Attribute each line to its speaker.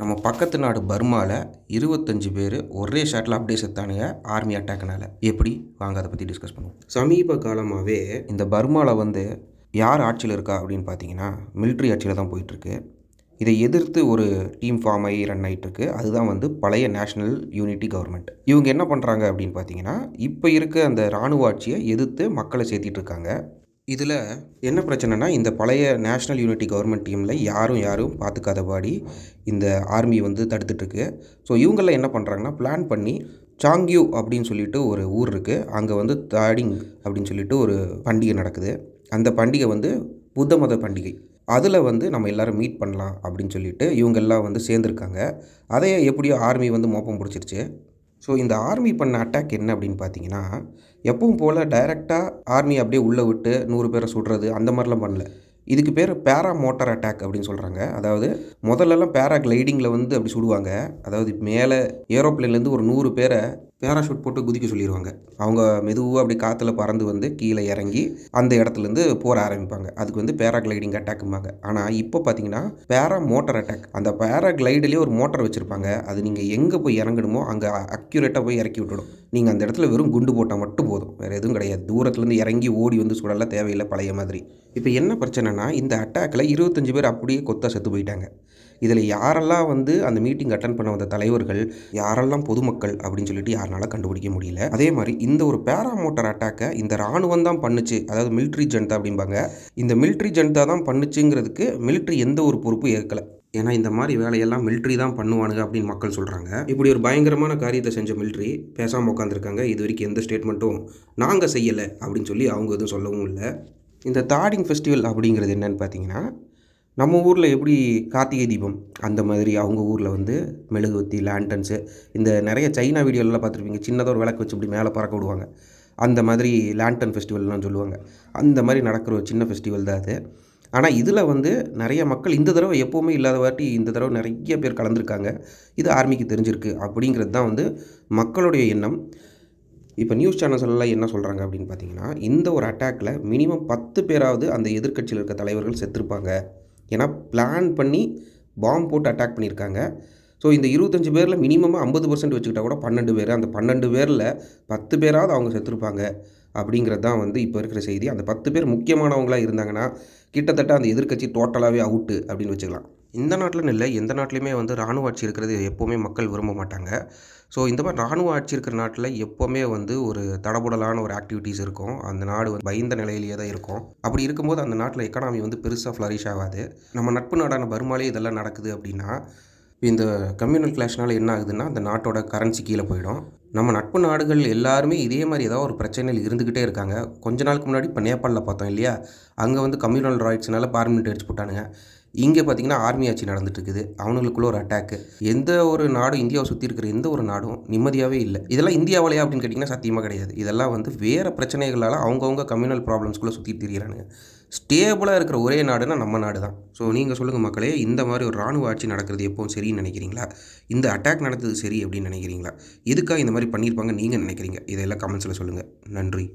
Speaker 1: நம்ம பக்கத்து நாடு பர்மாவில் இருபத்தஞ்சு பேர் ஒரே ஷாட்டில் அப்படியே செத்தானுங்க ஆர்மி அட்டாக்னால எப்படி? வாங்க அதை பற்றி டிஸ்கஸ் பண்ணுவோம். சமீப காலமாகவே இந்த பர்மாவில் வந்து யார் ஆட்சியில் இருக்கா அப்படின்னு பார்த்தீங்கன்னா மிலிட்ரி ஆட்சியில் தான் போயிட்டுருக்கு. இதை எதிர்த்து ஒரு டீம் ஃபார்ம் ஆகி ரன் ஆகிட்டு இருக்கு அதுதான் வந்து பழைய நேஷனல் யூனிட்டி கவர்மெண்ட் இவங்க என்ன பண்ணுறாங்க அப்படின்னு பார்த்தீங்கன்னா இப்போ இருக்க அந்த இராணுவ ஆட்சியை எதிர்த்து மக்களை சேர்த்திட்டு இருக்காங்க. இதில் என்ன பிரச்சனைனா இந்த பழைய நேஷ்னல் யூனிட்டி கவர்மெண்ட் டீமில் யாரும் யாரும் பார்த்துக்காதபாடி இந்த ஆர்மி வந்து தடுத்துட்ருக்கு ஸோ இவங்கெல்லாம் என்ன பண்ணுறாங்கன்னா பிளான் பண்ணி சாங்யூ அப்படின்னு சொல்லிட்டு ஒரு ஊர் இருக்குது அங்கே வந்து தாடிங் அப்படின்னு சொல்லிட்டு ஒரு பண்டிகை நடக்குது. அந்த பண்டிகை வந்து புத்த மத பண்டிகை. அதில் வந்து நம்ம எல்லோரும் மீட் பண்ணலாம் அப்படின்னு சொல்லிட்டு இவங்கெல்லாம் வந்து சேர்ந்துருக்காங்க. அதையே எப்படியோ ஆர்மி வந்து மோப்பம் பிடிச்சிருச்சு. ஸோ இந்த ஆர்மி பண்ண அட்டாக் என்ன அப்படின்னு பார்த்தீங்கன்னா எப்பவும் போல் டைரெக்டாக ஆர்மி அப்படியே உள்ளே விட்டு நூறு பேரை சுடுறது அந்த மாதிரிலாம் பண்ணல. இதுக்கு பேர் பேரா மோட்டார் அட்டாக் அப்படின்னு சொல்கிறாங்க அதாவது முதல்லலாம் பேரா கிளைடிங்கில் வந்து அப்படி சுடுவாங்க. அதாவது மேலே ஏரோப்ளேன்லேருந்து ஒரு நூறு பேரை பேராஷூட் போட்டு குதிக்க சொல்லிடுவாங்க அவங்க மெதுவாக அப்படி காற்றுல பறந்து வந்து கீழே இறங்கி அந்த இடத்துலேருந்து போர ஆரம்பிப்பாங்க. அதுக்கு வந்து பேராகிளைடிங் அட்டாக்கும்பாங்க ஆனால் இப்போ பார்த்தீங்கன்னா பேரா மோட்டர் அட்டாக் அந்த பேராகிளைடிலே ஒரு மோட்டர் வச்சுருப்பாங்க. அது நீங்கள் எங்கே போய் இறங்கணுமோ அங்கே அக்யூரேட்டாக போய் இறக்கி விட்டுடும். நீங்கள் அந்த இடத்துல வெறும் குண்டு போட்டால் மட்டும் போதும். வேறு எதுவும் கிடையாது. தூரத்துலேருந்து இறங்கி ஓடி வந்து சுடலாம் தேவையில்லை பழைய மாதிரி. இப்போ என்ன பிரச்சனைனா இந்த அட்டாக்கில் இருபத்தஞ்சி பேர் அப்படியே கொத்தா செத்து போயிட்டாங்க. இதில் யாரெல்லாம் வந்து அந்த மீட்டிங் அட்டன் பண்ண வந்த தலைவர்கள் யாரெல்லாம் பொதுமக்கள் அப்படின்னு சொல்லிட்டு யாருனால கண்டுபிடிக்க முடியல. அதே மாதிரி இந்த ஒரு பேராமோட்டர் அட்டாக்கை இந்த ராணுவம் தான் பண்ணுச்சு. அதாவது மிலிட்ரி ஜனதா அப்படிம்பாங்க. இந்த மிலிட்ரி ஜனதா தான் பண்ணுச்சுங்கிறதுக்கு மிலிட்ரி எந்த ஒரு பொறுப்பும் ஏற்கலை. ஏன்னா இந்த மாதிரி வேலையெல்லாம் மிலிட்ரி தான் பண்ணுவானுங்க அப்படின்னு மக்கள் சொல்கிறாங்க இப்படி ஒரு பயங்கரமான காரியத்தை செஞ்ச மிலிட்ரி பேசாமல் உட்காந்துருக்காங்க இது வரைக்கும் எந்த ஸ்டேட்மெண்ட்டும் நாங்கள் செய்யலை அப்படின்னு சொல்லி அவங்க எதுவும் சொல்லவும் இல்லை. இந்த தாடிங் ஃபெஸ்டிவல் அப்படிங்கிறது என்னன்னு பார்த்தீங்கன்னா நம்ம ஊரில் எப்படி கார்த்திகை தீபம் அந்த மாதிரி அவங்க ஊரில் வந்து மெழுகுவத்தி லேண்டன்ஸு இந்த நிறைய சைனா வீடியோலாம் பார்த்துருப்பீங்க. சின்னதாக ஒரு விளக்கு வச்சு இப்படி மேலே பறக்க விடுவாங்க. அந்த மாதிரி லேண்டன் ஃபெஸ்டிவல்லாம் சொல்லுவாங்க. அந்த மாதிரி நடக்கிற ஒரு சின்ன ஃபெஸ்டிவல் தான் அது. ஆனால் இதில் வந்து நிறைய மக்கள் இந்த தடவை எப்போவுமே இல்லாத வாட்டி இந்த தடவை நிறைய பேர் கலந்துருக்காங்க. இது ஆர்மிக்கு தெரிஞ்சிருக்கு அப்படிங்கிறது தான் வந்து மக்களுடைய எண்ணம். இப்போ நியூஸ் சேனல்ஸ்லாம் எல்லாம் என்ன சொல்கிறாங்க அப்படின்னு பார்த்தீங்கன்னா இந்த ஒரு அட்டாக்கில் மினிமம் பத்து பேராவது அந்த எதிர்க்கட்சியில் இருக்க தலைவர்கள் செத்துருப்பாங்க. ஏன்னா பிளான் பண்ணி பாம்பு போட்டு அட்டாக் பண்ணியிருக்காங்க. ஸோ இந்த இருபத்தஞ்சி பேரில் மினிமமாக ஐம்பது பர்சன்ட் வச்சுக்கிட்டால் கூட பன்னெண்டு பேர் அந்த பன்னெண்டு பேரில் பத்து பேராவது அவங்க செத்துருப்பாங்க. அப்படிங்கிறது தான் வந்து இப்போ இருக்கிற செய்தி. அந்த பத்து பேர் முக்கியமானவங்களாக இருந்தாங்கன்னா கிட்டத்தட்ட அந்த எதிர்கட்சி டோட்டலாகவே அவுட்டு அப்படின்னு வச்சுக்கலாம். இந்த நாட்டில்னு இல்லை எந்த நாட்டிலையுமே வந்து இராணுவ ஆட்சி இருக்கிறது எப்போவுமே மக்கள் விரும்ப மாட்டாங்க. ஸோ இந்த மாதிரி இராணுவ ஆட்சி இருக்கிற நாட்டில் எப்போவுமே வந்து ஒரு தடபுடலான ஒரு ஆக்டிவிட்டீஸ் இருக்கும். அந்த நாடு வந்து பயந்த நிலையிலேயே தான் இருக்கும். அப்படி இருக்கும்போது அந்த நாட்டில் எக்கனாமி வந்து பெருசாக ஃப்ளரிஷ் ஆகாது. நம்ம நட்பு நாடான பர்மாலே இதெல்லாம் நடக்குது அப்படின்னா இந்த கம்யூனல் கிளாஷ்னால் என்ன ஆகுதுன்னா அந்த நாட்டோட கரன்சி கீழே போயிடும். நம்ம நட்பு நாடுகள் எல்லாருமே இதே மாதிரி ஏதாவது ஒரு பிரச்சனையில் இருந்துக்கிட்டே இருக்காங்க. கொஞ்ச நாளுக்கு முன்னாடி இப்போ நேபாளில் பார்த்தோம் இல்லையா? அங்கே வந்து கம்யூனல் ரைட்ஸ்னால பார்லிமெண்ட் அடிச்சு போட்டானுங்க. இங்கே பார்த்தீங்கன்னா ஆர்மி ஆட்சி நடந்துட்டு இருக்குது அவனுங்களுக்குள்ள ஒரு அட்டாக்கு எந்த ஒரு நாடும் இந்தியாவை சுற்றி இருக்கிற எந்த ஒரு நாடும் நிம்மதியாகவே இல்லை. இதெல்லாம் இந்தியாவிலையா அப்படின்னு கேட்டிங்கன்னா சத்தியமாக கிடையாது. இதெல்லாம் வந்து வேறு பிரச்சனைகளால் அவங்கவுங்க கம்யூனல் ப்ராப்ளம்ஸ்குள்ளே சுற்றி திரியிறானுங்க ஸ்டேபிளாக இருக்கிற ஒரே நாடுனா நம்ம நாடு தான் ஸோ நீங்கள் சொல்லுங்கள் மக்களே இந்த மாதிரி ஒரு ராணுவ ஆட்சி நடக்கிறது எப்போவும் சரின்னு நினைக்கிறீங்களா? இந்த அட்டாக் நடந்தது சரி அப்படின்னு நினைக்கிறீங்களா? எதுக்காக இந்த மாதிரி பண்ணியிருப்பாங்க நீங்கள் நினைக்கிறீங்க? இதெல்லாம் கமெண்ட்ஸில் சொல்லுங்கள் நன்றி.